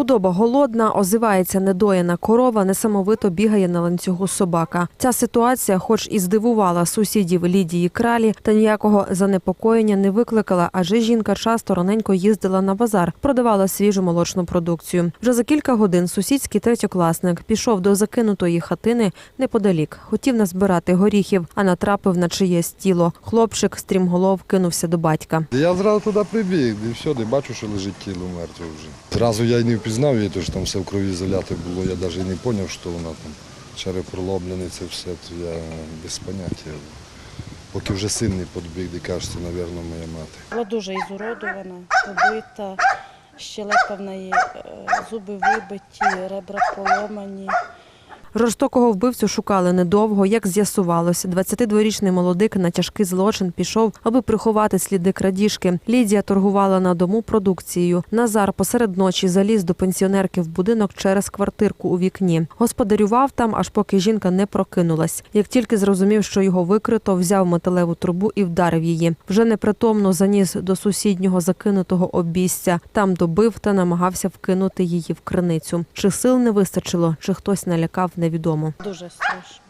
Худоба голодна, озивається недоїна корова, несамовито бігає на ланцюгу собака. Ця ситуація, хоч і здивувала сусідів Лідії Кралі, та ніякого занепокоєння не викликала, адже жінка часто раненько їздила на базар, продавала свіжу молочну продукцію. Вже за кілька годин сусідський третьокласник пішов до закинутої хатини неподалік. Хотів назбирати горіхів, а натрапив на чиєсь тіло. Хлопчик стрімголов кинувся до батька. Я зразу туди прибіг, і все, де бачу, що лежить тіло мертве вже. Зразу я й не впізнав її, тому що там все в крові заляте було. Я навіть не зрозумів, що вона там череп проломлений, це все, то я без поняття. Поки вже син не підбіг, де каже, це, мабуть, моя мати. Була дуже ізуродована, побита, щелепа в неї, е, зуби вибиті, ребра поломані. Жорстокого вбивцю шукали недовго. Як з'ясувалося, 22-річний молодик на тяжкий злочин пішов, аби приховати сліди крадіжки. Лідія торгувала на дому продукцією. Назар посеред ночі заліз до пенсіонерки в будинок через квартирку у вікні. Господарював там, аж поки жінка не прокинулась. Як тільки зрозумів, що його викрито, взяв металеву трубу і вдарив її. Вже непритомно заніс до сусіднього закинутого обійстя. Там добив та намагався вкинути її в криницю. Чи сил не вистачило, чи хтось налякав, невідомо. Дуже страшно.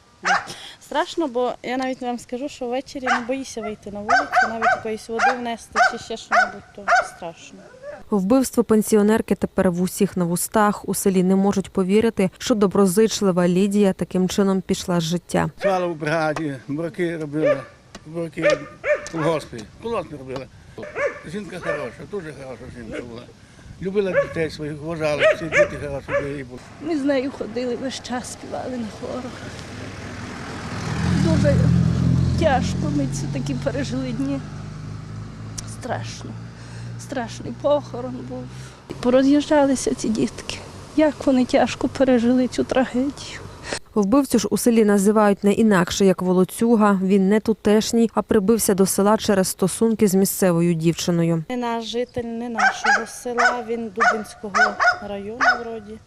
Страшно, бо я навіть вам скажу, що ввечері не боїся вийти на вулицю, навіть якоїсь води внести чи ще що-небудь, то страшно. Вбивство пенсіонерки тепер в усіх на вустах. У селі не можуть повірити, що доброзичлива Лідія таким чином пішла з життя. Працювала в бригаді, бураки робили, бураки в колгоспі, колгоспі робили. Жінка хороша, дуже хороша жінка була. Любила дітей своїх, вважала, всі діти хороші щоб її було. Ми з нею ходили весь час, співали на хорах. Дуже тяжко ми ці такі пережили дні. Страшно. Страшний похорон був. Пороз'їжджалися ці дітки. Як вони тяжко пережили цю трагедію. Вбивцю ж у селі називають не інакше як волоцюга. Він не тутешній, а прибився до села через стосунки з місцевою дівчиною. Не наш житель, не нашого села, він Дубинського району вроді.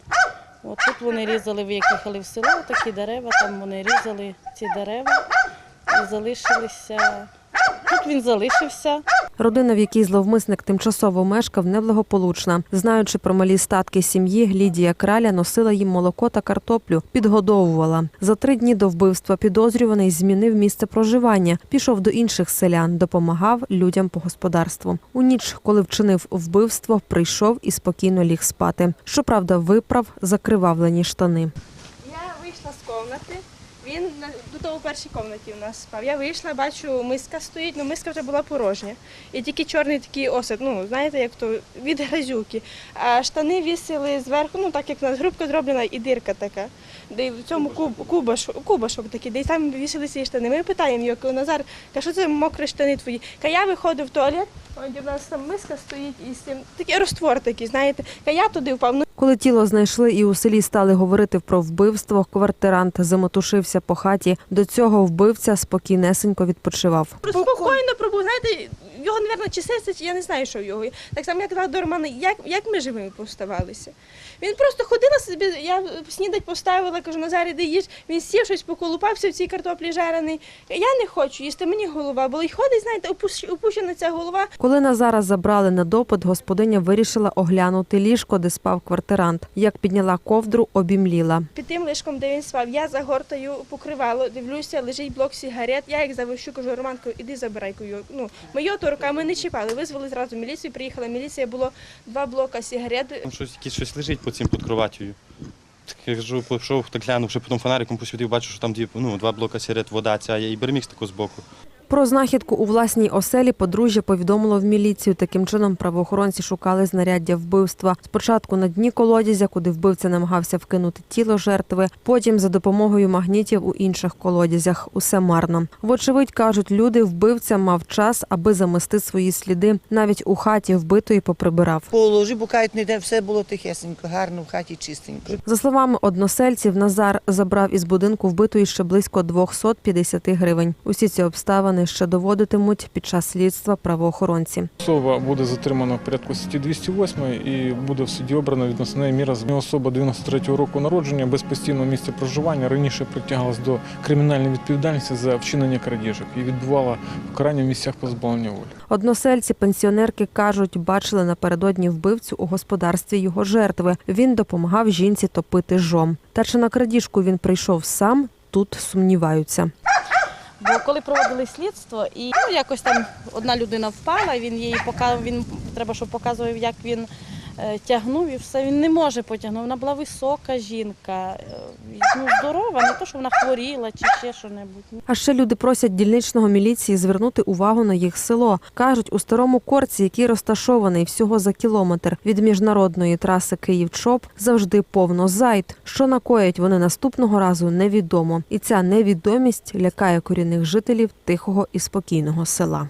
От тут вони різали, ви як їхали в село, такі дерева, там вони різали ці дерева і залишилися. Тут він залишився. Родина, в якій зловмисник тимчасово мешкав, неблагополучна. Знаючи про малі статки сім'ї, Лідія Краля носила їм молоко та картоплю, підгодовувала. За три дні до вбивства підозрюваний змінив місце проживання, пішов до інших селян, допомагав людям по господарству. У ніч, коли вчинив вбивство, прийшов і спокійно ліг спати. Щоправда, виправ закривавлені штани. Я вийшла з кімнати. Він до того в першій кімнаті у нас спав. Я вийшла, бачу, миска стоїть, ну миска вже була порожня. І тільки чорний такий осад, ну знаєте, як то від грязюки. А штани вісили зверху, ну так як у нас грубка зроблена і дирка така. Де в цьому куб, кубашок, кубашок такий, де й там вісили ці штани. Ми питаємо його, Назар, каже, що це мокрі штани твої? Ка я виходив в туалет, ось у нас там миска стоїть і з цим такий розтвор такий, знаєте. Я туди впав. Ну, Коли тіло знайшли і у селі стали говорити про вбивство, квартирант замотушився по хаті. До цього вбивця спокійнесенько відпочивав. Спокійно пробув, знаєте, його, мабуть, чи серце, чи я не знаю, що в його. Так само, як казав до Романа, як, як ми живими поставалися. Він просто ходила собі, я снідать поставила, кажу, Назар, іди їж. Він сів щось поколупався в цій картоплі жарений. Я не хочу їсти, мені голова болить. Ходить, знаєте, опущена ця голова. Коли Назара забрали на допит, господиня вирішила оглянути ліжко, де спав квартирант. Як підняла ковдру, обімліла. Під тим лишком, де він спав, я загортаю покривало, дивлюся, лежить блок сигарет. Я як завищу, кажу, Романко, іди забирай. Ну, моє то руками не чіпали. Визвали зразу міліцію, приїхала міліція, було два блока сигарет. Там щось, якесь щось лежить по цим під кроватію. Так я кажу, пішов, так глянув, ще потім фонариком посвітив, бачу, що там дві, ну, два блока сигарет, вода, ця і бермікс таку збоку. Про знахідку у власній оселі подружжя повідомило в міліцію. Таким чином правоохоронці шукали знаряддя вбивства. Спочатку на дні колодязя, куди вбивця намагався вкинути тіло жертви. Потім за допомогою магнітів у інших колодязях. Усе марно. Вочевидь, кажуть, люди вбивця мав час, аби замести свої сліди. Навіть у хаті вбитої поприбирав. По ложі букають не де все було тихесенько, гарно в хаті чистенько. За словами односельців, Назар забрав із будинку вбитої ще близько 250 гривень. Усі ці обставини обставини ще доводитимуть під час слідства правоохоронці. Особа буде затримана в порядку статті 208 і буде в суді обрана відносно неї міра з особа 93-го року народження без постійного місця проживання раніше притягалась до кримінальної відповідальності за вчинення крадіжок і відбувала покарання в місцях позбавлення волі. Односельці пенсіонерки кажуть, бачили напередодні вбивцю у господарстві його жертви. Він допомагав жінці топити жом. Та чи на крадіжку він прийшов сам? Тут сумніваються. Бо коли проводили слідство, і ну, якось там одна людина впала, він її показав, він треба, щоб показував, як він е, тягнув і все. Він не може потягнути. Вона була висока жінка, е, ну, здорова, не то, що вона хворіла чи ще що-небудь. А ще люди просять дільничного міліції звернути увагу на їх село. кажуть, у старому корці, який розташований всього за кілометр від міжнародної траси Київ-Чоп, завжди повно зайд. Що накоять вони наступного разу, невідомо. І ця невідомість лякає корінних жителів тихого і спокійного села.